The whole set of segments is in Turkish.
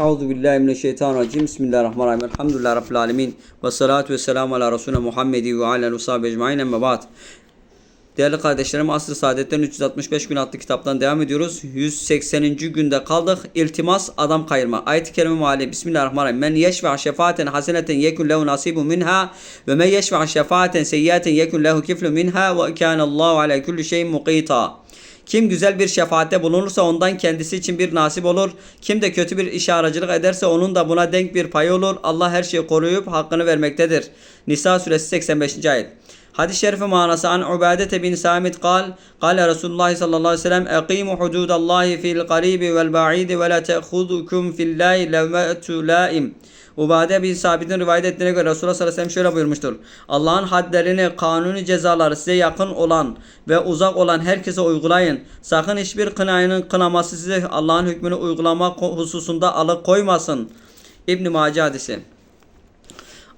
Euzu billahi mineşşeytanirracim. Bismillahirrahmanirrahim. Elhamdülillahi rabbil alamin. Ve salatu vesselamü ala resulina Muhammedi ve ala ushabi ecmaîn. Emme ba'd. Değerli kardeşlerim Asr-ı Saadet'ten 365 gün adlı kitaptan devam ediyoruz. 180. günde kaldık. İltimas adam kayırma. Ayet-i kerime meali Bismillahirrahmanirrahim. Men yeşfe' şefaaten haseneten yekun lehu nasibun minha ve men yeşfe' şefaaten seyyiaten yekun lehu kiflun minha ve kânallahu ala kulli şeyin mukîtâ. Kim güzel bir şefaatte bulunursa ondan kendisi için bir nasip olur. Kim de kötü bir işe aracılık ederse onun da buna denk bir payı olur. Allah her şeyi koruyup hakkını vermektedir. Nisa suresi 85. ayet. Hadis-i şerife manası an Ubadete bin Samit kal, kal Resulullah sallallahu aleyhi ve sellem eqimu hududallahi fil garibi vel ba'idi ve la te'khudukum fillahi levmetu laim. Ubade bin Sabit'in rivayet ettiğine göre Resulullah sallallahu aleyhi ve sellem şöyle buyurmuştur. Allah'ın hadlerini, kanuni cezaları size yakın olan ve uzak olan herkese uygulayın. Sakın hiçbir kınayının kınaması size Allah'ın hükmünü uygulama hususunda alıkoymasın. İbn-i Mace hadisi.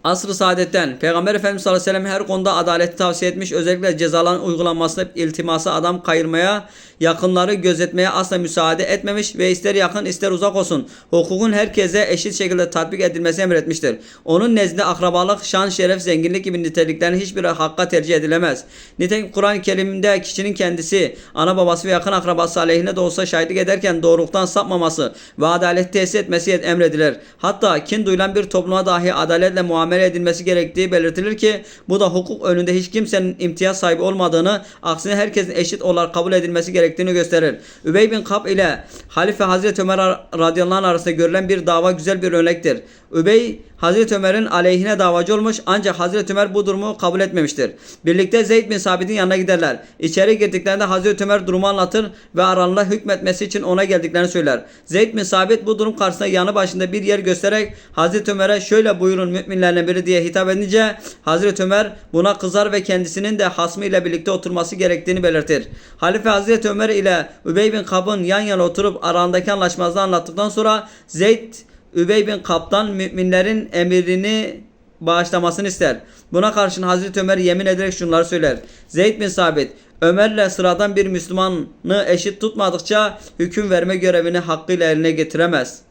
Asr-ı Saadet'ten Peygamber Efendimiz sallallahu aleyhi ve sellem her konuda adaleti tavsiye etmiş. Özellikle cezaların uygulanmasında iltiması adam kayırmaya, yakınları gözetmeye asla müsaade etmemiş ve ister yakın ister uzak olsun. Hukukun herkese eşit şekilde tatbik edilmesi emretmiştir. Onun nezdinde akrabalık, şan, şeref, zenginlik gibi niteliklerin hiçbir hakka tercih edilemez. Nitekim Kur'an-ı Kerim'de kişinin kendisi, ana babası ve yakın akrabası aleyhine de olsa şahitlik ederken doğruluktan sapmaması ve adalet tesis etmesi emredilir. Hatta kin duyulan bir topluma dahi adaletle muamele edilmesi gerektiği belirtilir ki bu da hukuk önünde hiç kimsenin imtiyaz sahibi olmadığını, aksine herkesin eşit olarak kabul edilmesi gerektiğini gösterir. Übey bin Kab ile Halife Hazreti Ömer radıyallahu anh arasında görülen bir dava güzel bir örnektir. Übey Hazreti Ömer'in aleyhine davacı olmuş ancak Hazreti Ömer bu durumu kabul etmemiştir. Birlikte Zeyd bin Sabit'in yanına giderler. İçeri girdiklerinde Hazreti Ömer durumu anlatır ve aralarında hükmetmesi için ona geldiklerini söyler. Zeyd bin Sabit bu durum karşısında yanı başında bir yer göstererek Hazreti Ömer'e şöyle buyurun müminlerden biri diye hitap edince Hazreti Ömer buna kızar ve kendisinin de hasmı ile birlikte oturması gerektiğini belirtir. Halife Hazreti Ömer ile Übey bin Kab'ın yan yana oturup aralarındaki anlaşmazlığı anlattıktan sonra Zeyd Übey bin Kap'tan müminlerin emrini bağışlamasını ister. Buna karşın Hazreti Ömer yemin ederek şunları söyler. Zeyd bin Sabit Ömer'le sıradan bir Müslümanı eşit tutmadıkça hüküm verme görevini hakkıyla eline getiremez.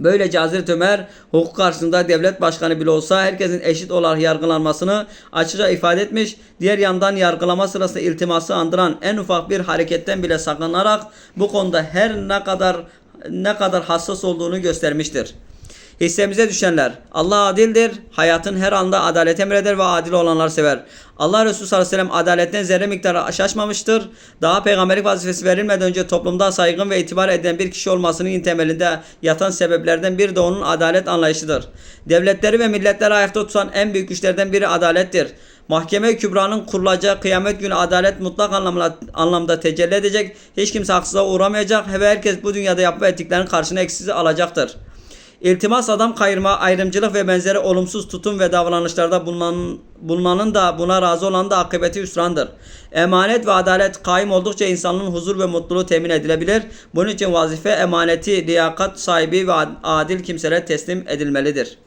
Böylece Hazreti Ömer hukuk karşısında devlet başkanı bile olsa herkesin eşit olarak yargılanmasını açıkça ifade etmiş. Diğer yandan yargılama sırasında iltiması andıran en ufak bir hareketten bile sakınarak bu konuda her ne kadar ne kadar hassas olduğunu göstermiştir. Hissemize düşenler Allah adildir. Hayatın her anda adalet emreder ve adil olanları sever. Allah Resulü sallallahu aleyhi ve sellem adaletten zerre miktarı şaşmamıştır. Daha peygamberlik vazifesi verilmeden önce toplumda saygın ve itibar edilen bir kişi olmasının temelinde yatan sebeplerden biri de onun adalet anlayışıdır. Devletleri ve milletleri ayakta tutan en büyük güçlerden biri adalettir. Mahkeme Kübra'nın kurulacağı kıyamet günü adalet mutlak anlamda, anlamda tecelli edecek. Hiç kimse haksızlığa uğramayacak ve herkes bu dünyada yapma ettiklerinin karşına eksizi alacaktır. İltimas adam kayırma, ayrımcılık ve benzeri olumsuz tutum ve davranışlarda bulunan, bulunanın da buna razı olan da akıbeti hüsrandır. Emanet ve adalet kaim oldukça insanın huzur ve mutluluğu temin edilebilir. Bunun için vazife emaneti, liyakat sahibi ve adil kimselere teslim edilmelidir.